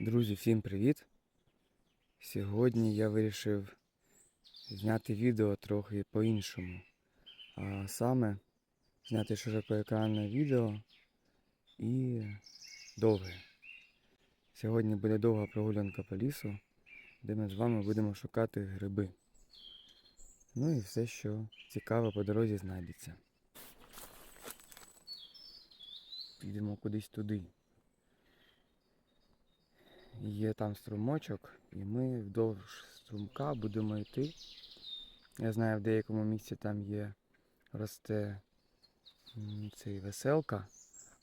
Друзі, всім привіт! Сьогодні я вирішив зняти відео трохи по-іншому. А саме зняти широкоекранне відео і довге. Сьогодні буде довга прогулянка по лісу, де ми з вами будемо шукати гриби. Ну і все, що цікаве по дорозі знайдеться. Підемо кудись туди. Є там струмочок, і ми вдовж струмка будемо йти. Я знаю, в деякому місці там є росте цей веселка,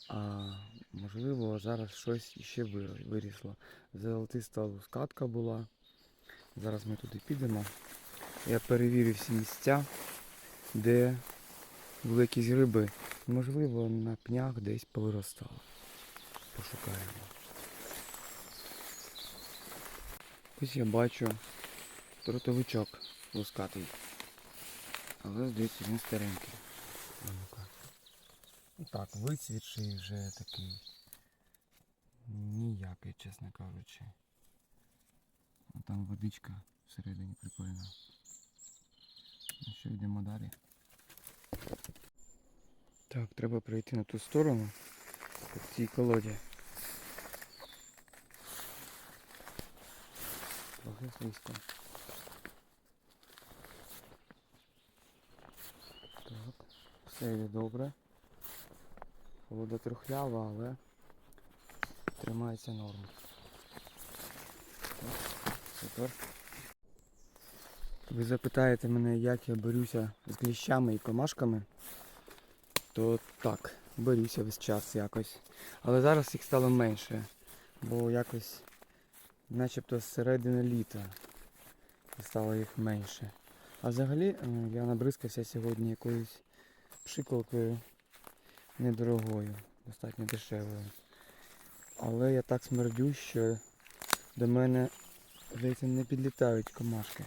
а можливо зараз щось іще вирісло. Золотиста лускатка була. Зараз ми туди підемо. Я перевірю всі місця, де були якісь гриби. Можливо, на пнях десь повиростало. Пошукаємо. Ось я бачу тротовичок лускатий. Але здається він старенький. Так, вицвітший вже такий. Ніякий, чесно кажучи. Там водичка всередині прикольна. Ну що, йдемо далі. Так, треба пройти на ту сторону по цій колоді. Трохи слизько. Так, все йде добре. Колода трухлява, але тримається норм. Так, супер. Ви запитаєте мене, як я борюся з кліщами і комашками, то так, борюся весь час якось. Але зараз їх стало менше, бо якось начебто з середини літа і стало їх менше. А взагалі е, я набризкався сьогодні якоюсь пшикалкою недорогою, достатньо дешевою. Але я так смердю, що до мене, здається, не підлітають комашки.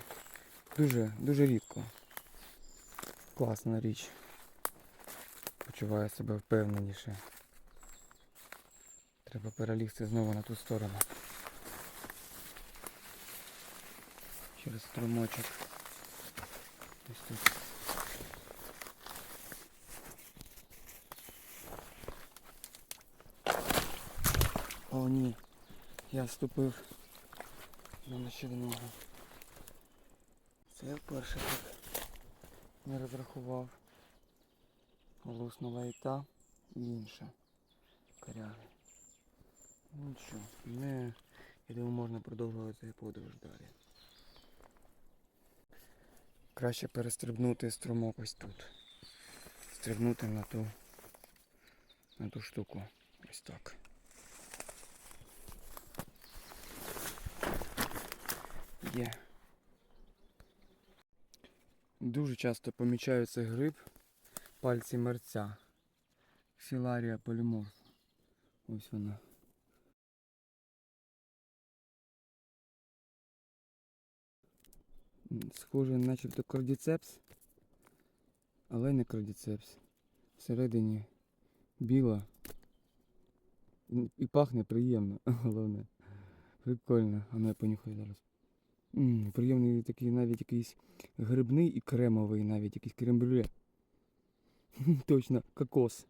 Дуже, дуже рідко. Класна річ. Почуваю себе впевненіше. Треба перелізти знову на ту сторону. Через струмочок. Ось тут. О, ні. Я ступив на ногу. Це я вперше так не розрахував. Луснула і та, і інша. Ну нічого, не, я думаю, можна продовжувати подорож далі. Краще перестрибнути струмок ось тут. Стрибнути на ту, на ту штуку. Ось так. Є. Дуже часто помічаю цей гриб пальці мерця. Філарія поліморф. Ось вона. Схоже начебто кордіцепс, але не кордіцепс. Всередині біла. І пахне приємно, головне. Прикольно. А ну я понюхаю зараз. М, приємний такий навіть якийсь грибний і кремовий, навіть якийсь крем-брюле. Точно, кокос.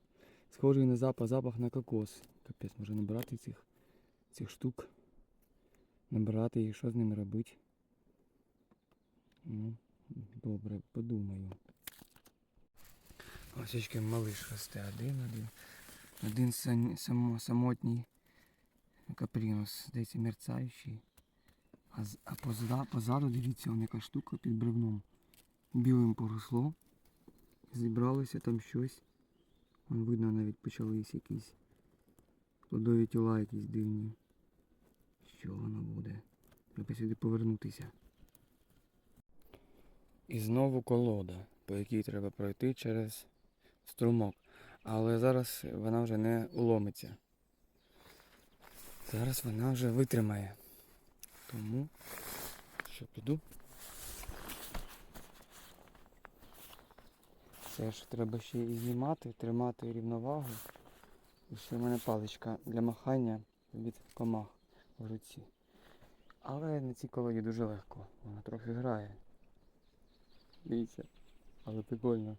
Схожий на запах, запах на кокос. Капець, може набирати цих, цих штук. Набирати їх, що з ними робити. Ну, добре, подумаю. Ось малиш росте один один. Один само, самотній капрінус, здається, мерцаючий. А, а позаду, позаду, дивіться, вон яка штука під бревном. Білим поросло. Зібралося там щось. Вон видно навіть почались якісь плодові тіла якісь дивні. Що воно буде? Треба сюди повернутися. І знову колода, по якій треба пройти через струмок. Але зараз вона вже не уломиться. Зараз вона вже витримає. Тому що піду. Це ж треба ще і знімати, тримати рівновагу. І ще в мене паличка для махання від комах. в руці. Але на цій колоді дуже легко. Вона трохи грає. Дивіться. Але прикольно.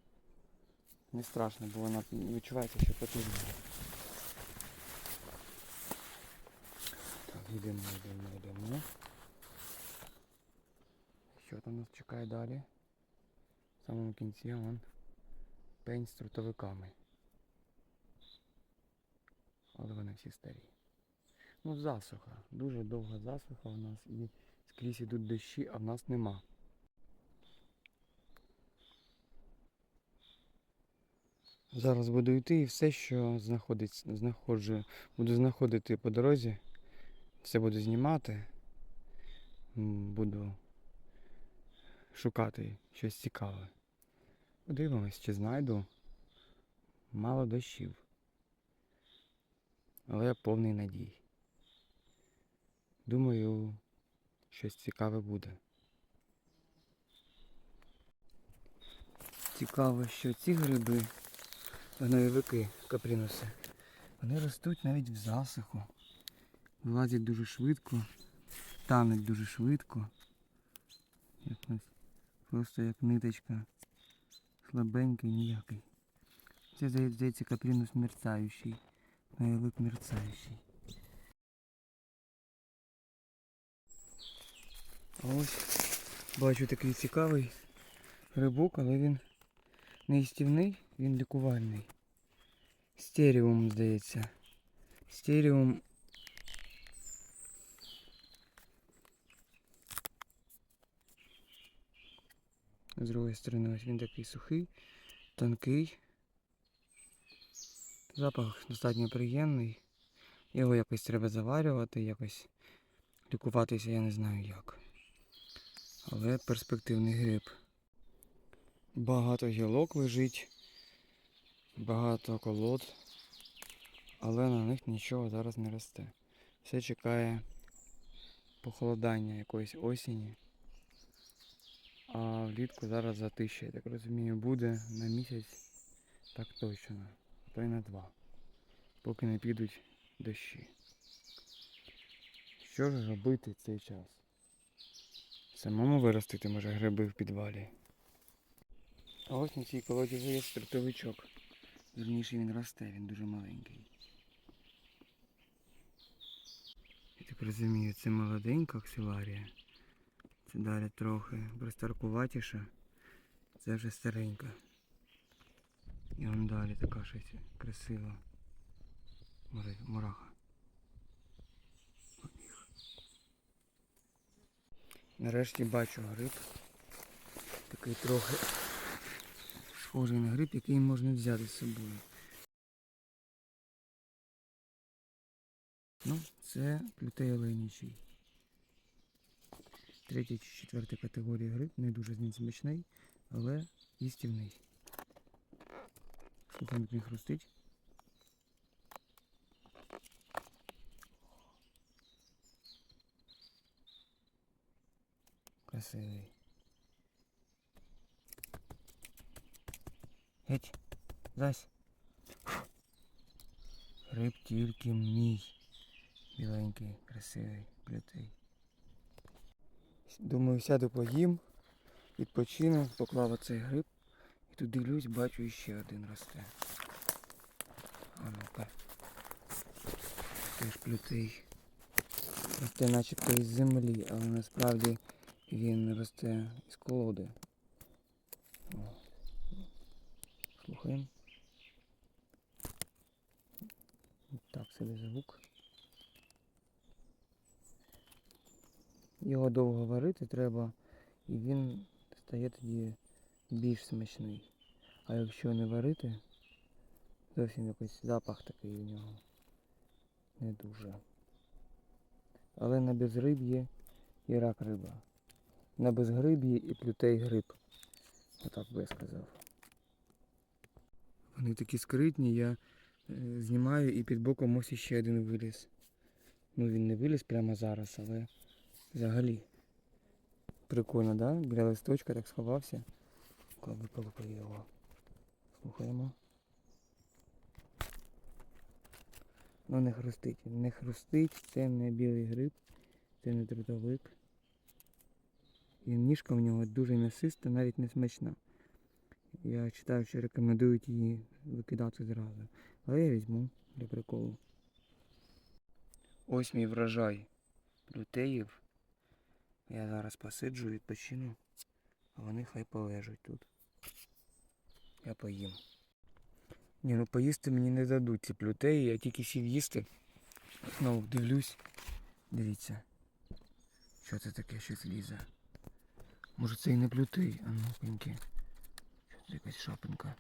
Не страшно, бо вона відчувається, що потрібно. Так, йдемо, йдемо, йдемо. Що там нас чекає далі? В самому кінці вон пень з трутовиками. Але вони всі старі. Ну, засуха. Дуже довга засуха у нас і скрізь ідуть дощі, а в нас нема. Зараз буду йти і все, що знаходжу, буду знаходити по дорозі. Все буду знімати. Буду шукати щось цікаве. Подивимось, чи знайду. Мало дощів. Але я повний надій. Думаю, щось цікаве буде. Цікаво, що ці гриби, гноєвики, капрінуси, вони ростуть навіть в засуху. Вилазять дуже швидко, тануть дуже швидко. Якось просто як ниточка. Слабенький, ніякий. Це здається, капрінус мерцаючий. Гноєвик мерцаючий. Ось бачу такий цікавий грибок, але він не їстівний, він лікувальний. Стеріум, здається. Стеріум. З другої сторони, ось він такий сухий, тонкий. Запах достатньо приємний. Його якось треба заварювати, якось лікуватися я не знаю як. Але перспективний гриб. Багато гілок лежить, багато колод, але на них нічого зараз не росте. Все чекає похолодання якоїсь осені. А влітку зараз затища, я так розумію, буде на місяць так точно, а то й на два, поки не підуть дощі. Що ж робити цей час? Самому виростити може гриби в підвалі. А ось на цій колоді вже є стартовичок. Вірніше він росте, він дуже маленький. Я так розумію, це молоденька ксиларія. Це далі трохи пристаркуватіша. Це вже старенька. І вон далі така щось красива. Мураха. Нарешті бачу гриб. Такий трохи схожий на гриб, який можна взяти з собою. Ну, це плютей оленічий. Третя чи четверта категорія гриб, не дуже він смачний, але їстівний. Слухай, як він хрустить. Красивий. Геть, зась. Гриб тільки мій. Біленький, красивий, плютий. Думаю, сяду поїм, відпочину, поклав оцей гриб. І тут дивлюсь, бачу ще один росте. А ну-ка. Теж плютий. Росте начебто із землі, але насправді він росте із колоди. О. Слухаємо. Так собі звук. Його довго варити треба, і він стає тоді більш смачний. А якщо не варити, зовсім якийсь запах такий у нього не дуже. Але на безриб'ї і рак риба. На безгриб'ї і плютей гриб. Отак би я сказав. Вони такі скритні, я е, знімаю і під боком ось ще один виліз. Ну він не виліз прямо зараз, але взагалі. Прикольно, да? Біля листочка так сховався. Виколупив його. Слухаємо. Ну не хрустить. Не хрустить, це не білий гриб, це не трудовик. І ніжка в нього дуже м'ясиста, навіть не смачна. Я читаю, що рекомендують її викидати зразу. Але я візьму для приколу. Ось мій врожай лютеїв. Я зараз посиджу, відпочину, а вони хай полежать тут. Я поїм. Ні, ну поїсти мені не дадуть ці плютеї, я тільки сів їсти. Знову дивлюсь. Дивіться. Що це таке щось лізе? Може це і не плютей, а ну пеньки. Якась шапинка?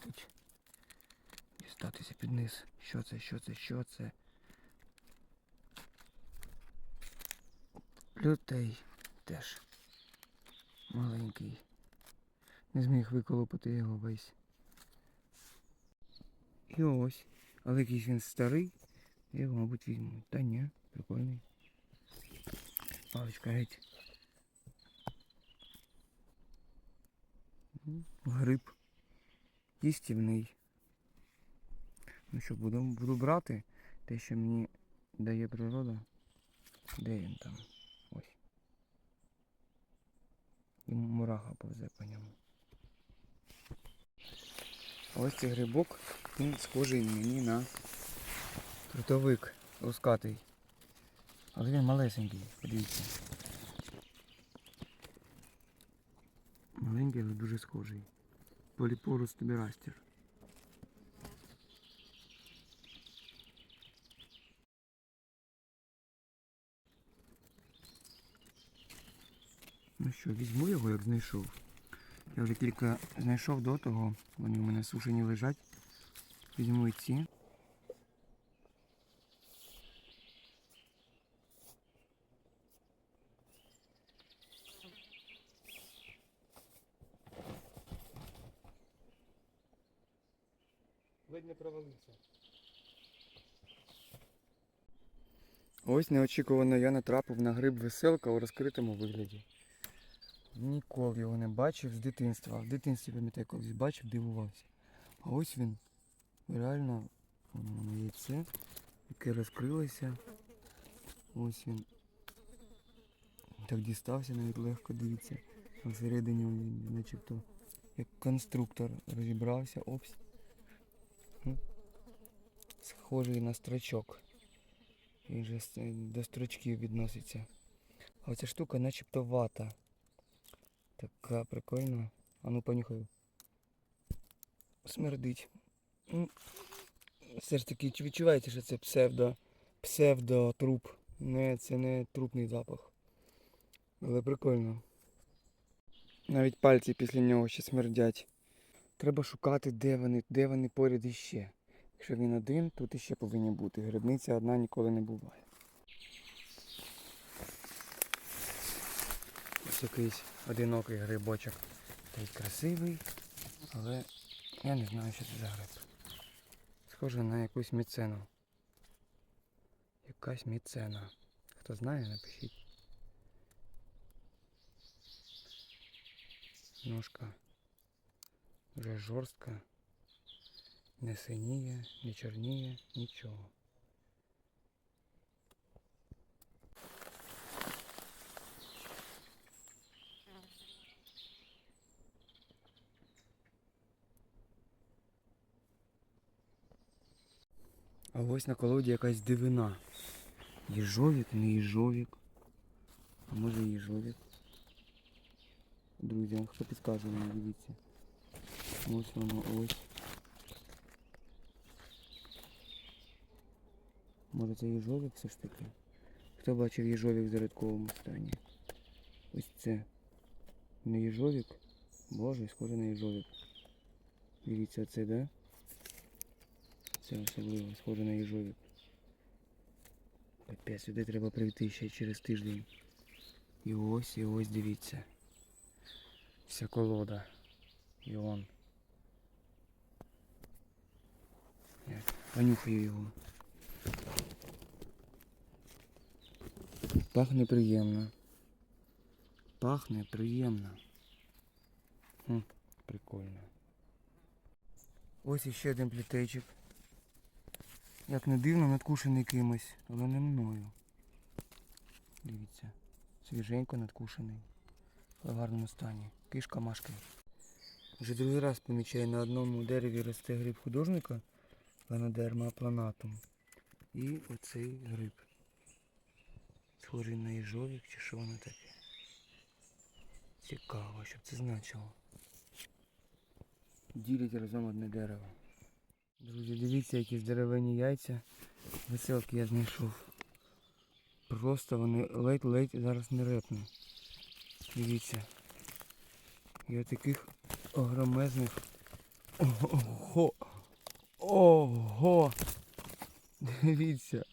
Тут. Дістатися під низ. Що це, що це, що це? Плютей теж. Маленький. Не зміг виколопати його весь. І ось. Але якийсь він старий. Я його, мабуть, візьму. Та ні, прикольний. Паличка геть. Гриб. Їстівний. Ну що, буду, буду брати те, що мені дає природа. Де він там? Ось. І мураха повзе по ньому. Ось цей грибок, він схожий мені на трутовик лускатий. Але він малесенький, подивіться. Маленький, але дуже схожий. Поліпорус тобірастер. Ну що, візьму його, як знайшов. Я вже кілька знайшов до того, вони у мене сушені лежать. Візьму і ці. Ледь не провалився. Ось неочікувано я натрапив на гриб веселка у розкритому вигляді. Ніколи його не бачив з дитинства. В дитинстві, пам'ятаю, колись бачив, дивувався. А ось він реально яйце, яке розкрилося. Ось він. Так дістався навіть легко, дивіться. Всередині він начебто як конструктор розібрався. Опс. Схожий на строчок. Він же до строчків відноситься. А оця штука начебто вата. Така прикольна. А ну понюхаю. Смердить. Все ж таки чи відчуваєте, що це псевдо, псевдотруп. Не, це не трупний запах. Але прикольно. Навіть пальці після нього ще смердять. Треба шукати, де вони, де вони поряд іще. Якщо він один, тут іще повинні бути. Грибниця одна ніколи не буває. Ось якийсь одинокий грибочок. Такий красивий, але я не знаю, що це за гриб. Схоже на якусь міцену. Якась міцена. Хто знає, напишіть. Ножка вже жорстка. Не синіє, не чорніє, нічого. А ось на колоді якась дивина. Їжовік, не їжовік. А може їжовік. Друзі, хто підказує мені, дивіться. Ось воно, ось. Може це їжовік все ж таки? Хто бачив їжовік в зарядковому стані? Ось це. Не їжовік? Боже, схоже на їжовік. Дивіться, це, да? Це особливо, схоже на їжовік. Капець, сюди треба прийти ще через тиждень. І ось, і ось дивіться. Вся колода. І он. Я понюхаю його. Пахне приємно. Пахне приємно. Хм, прикольно. Ось іще один плітейчик. як не дивно, надкушений кимось, але не мною. Дивіться, свіженько надкушений. В гарному стані. Кишка машки. Вже другий раз помічаю на одному дереві росте гриб художника Ланодерма апланатум. І оцей гриб. Схожий на їжовік чи що воно таке. Цікаво, що б це значило. Ділять разом одне дерево. Друзі, дивіться, які здоровенні яйця. Веселки я знайшов. Просто вони ледь-ледь зараз не репну. Дивіться. Я таких огромезних. Ого! Ого! Дивіться.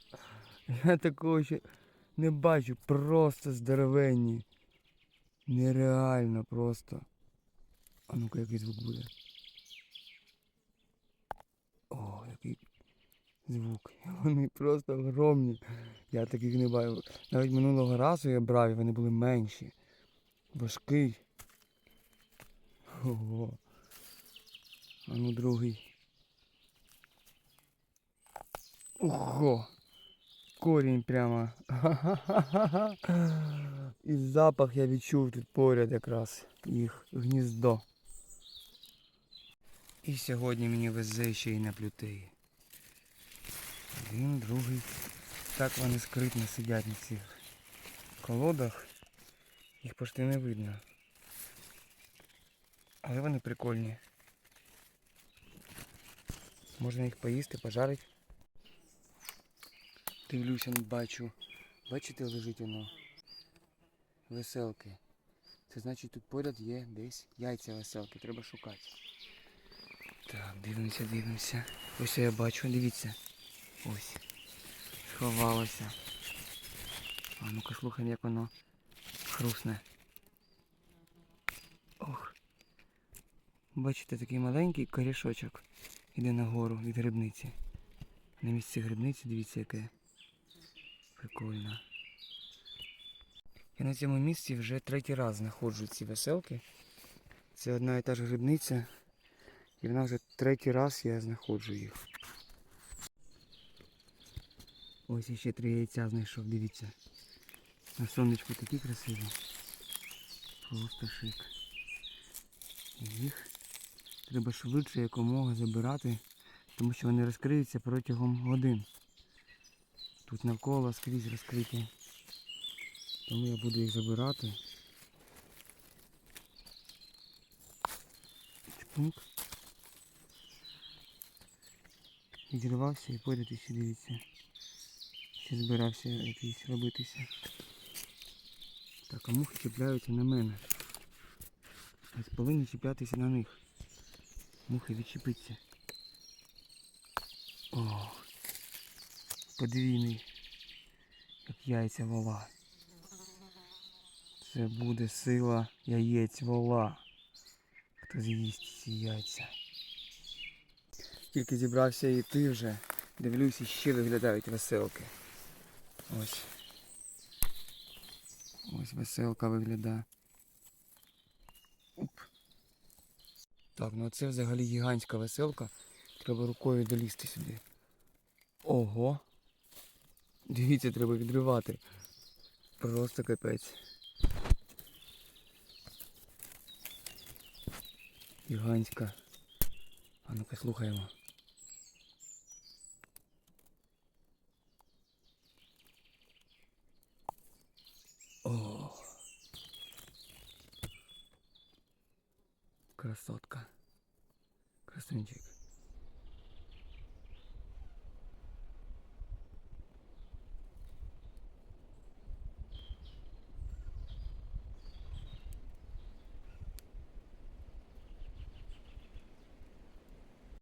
Я такого ще не бачу. Просто здоровенні. Нереально просто. А ну-ка який звук буде. О, який звук. Вони просто огромні. Я таких не бачив. Навіть минулого разу я брав, і вони були менші. Важкий. Ого. А ну другий. Ого. Корінь прямо. І запах я відчув тут поряд якраз їх гніздо. І сьогодні мені везе ще й на плютеї. Один, другий. Так вони скритно сидять на цих колодах. Їх почти не видно. Але вони прикольні. Можна їх поїсти, пожарити. Дивлюся, не бачу. Бачите, лежить воно. Веселки. Це значить тут поряд є десь яйця веселки. Треба шукати. Так, дивимося, дивимося. Ось я бачу, дивіться. Ось. Сховалося. А ну-ка слухаємо, як воно хрусне. Ох. Бачите, такий маленький корішочок іде нагору від грибниці. На місці грибниці дивіться яке. Прикольно. Я на цьому місці вже третій раз знаходжу ці веселки. Це одна і та ж грибниця. І вона вже третій раз я знаходжу їх. Ось ще три яйця знайшов, дивіться. На сонечку такі красиві. Просто шик. Їх треба швидше якомога забирати, тому що вони розкриються протягом годин. Тут навколо скрізь розкриті. Тому я буду їх забирати. Чпуньк. Відірвався і поряд ще дивіться. Ще збирався якийсь робитися. Так, а мухи чіпляються на мене. Ось повинні чіплятися на них. Мухи відчепиться. Подвійний, як яйця вола. Це буде сила яєць вола. Хто з'їсть ці яйця. Тільки зібрався йти вже. Дивлюся, ще виглядають веселки. Ось. Ось веселка виглядає. Оп. Так, ну це взагалі гігантська веселка. Треба рукою долізти сюди. Ого. Дивіться, треба відривати. Просто капець. Гігантська. А ну-ка слухаємо.